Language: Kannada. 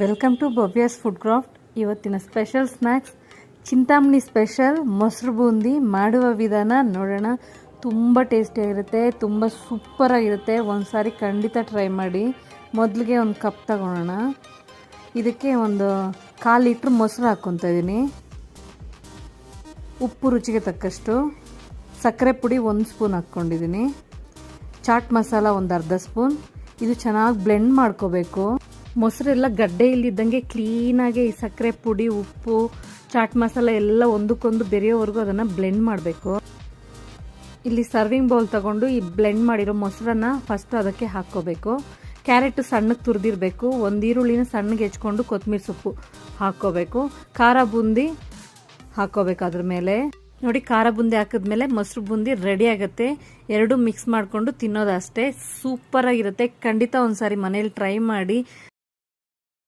ವೆಲ್ಕಮ್ ಟು ಬೊಬ್ಯಾಸ್ ಫುಡ್ ಕ್ರಾಫ್ಟ್ ಇವತ್ತಿನ ಸ್ಪೆಷಲ್ ಸ್ನ್ಯಾಕ್ಸ್ ಚಿಂತಾಮಣಿ ಸ್ಪೆಷಲ್ ಮೊಸರು ಬೂಂದಿ, ಮಾಡುವ ವಿಧಾನ ನೋಡೋಣ. ತುಂಬ ಟೇಸ್ಟಿಯಾಗಿರುತ್ತೆ ತುಂಬ ಸೂಪರಾಗಿರುತ್ತೆ ಒಂದು ಸಾರಿ ಖಂಡಿತ ಟ್ರೈ ಮಾಡಿ. ಮೊದಲಿಗೆ ಒಂದು ಕಪ್ ತಗೊಳ್ಳೋಣ ಇದಕ್ಕೆ ಒಂದು ಕಾಲು ಲೀಟ್ರ್ ಮೊಸರು ಹಾಕ್ಕೊತ ಇದ್ದೀನಿ ಉಪ್ಪು ರುಚಿಗೆ ತಕ್ಕಷ್ಟು. ಸಕ್ಕರೆ ಪುಡಿ ಒಂದು ಸ್ಪೂನ್ ಹಾಕ್ಕೊಂಡಿದ್ದೀನಿ ಚಾಟ್ ಮಸಾಲ ಒಂದು ಅರ್ಧ ಸ್ಪೂನ್ ಇದು ಚೆನ್ನಾಗಿ ಬ್ಲೆಂಡ್ ಮಾಡ್ಕೋಬೇಕು. ಮೊಸರೆಲ್ಲ ಗಡ್ಡೆ ಇಲ್ಲಿದ್ದಂಗೆ ಕ್ಲೀನಾಗಿ ಈ ಸಕ್ಕರೆ ಪುಡಿ, ಉಪ್ಪು, ಚಾಟ್ ಮಸಾಲ ಎಲ್ಲ ಒಂದಕ್ಕೊಂದು ಬೆರೆಯೋವರೆಗೂ ಅದನ್ನು ಬ್ಲೆಂಡ್ ಮಾಡಬೇಕು. ಇಲ್ಲಿ ಸರ್ವಿಂಗ್ ಬೌಲ್ ತಗೊಂಡು ಈ ಬ್ಲೆಂಡ್ ಮಾಡಿರೋ ಮೊಸರನ್ನ ಫಸ್ಟ್ ಅದಕ್ಕೆ ಹಾಕ್ಕೋಬೇಕು. ಕ್ಯಾರೆಟ್ ಸಣ್ಣಗೆ ತುರಿದಿರಬೇಕು. ಒಂದು ಈರುಳ್ಳಿನ ಸಣ್ಣಗೆ ಹೆಚ್ಕೊಂಡು ಕೊತ್ತಂಬರಿ ಸೊಪ್ಪು ಹಾಕ್ಕೋಬೇಕು. ಖಾರ ಬೂಂದಿ ಹಾಕ್ಕೋಬೇಕು ಅದ್ರ ಮೇಲೆ. ನೋಡಿ, ಖಾರ ಬೂಂದಿ ಹಾಕಿದ್ಮೇಲೆ ಮೊಸರು ಬೂಂದಿ ರೆಡಿ ಆಗುತ್ತೆ. ಎರಡು ಮಿಕ್ಸ್ ಮಾಡಿಕೊಂಡು ತಿನ್ನೋದಷ್ಟೇ. ಸೂಪರಾಗಿರುತ್ತೆ. ಖಂಡಿತ ಒಂದ್ಸಾರಿ ಮನೇಲಿ ಟ್ರೈ ಮಾಡಿ.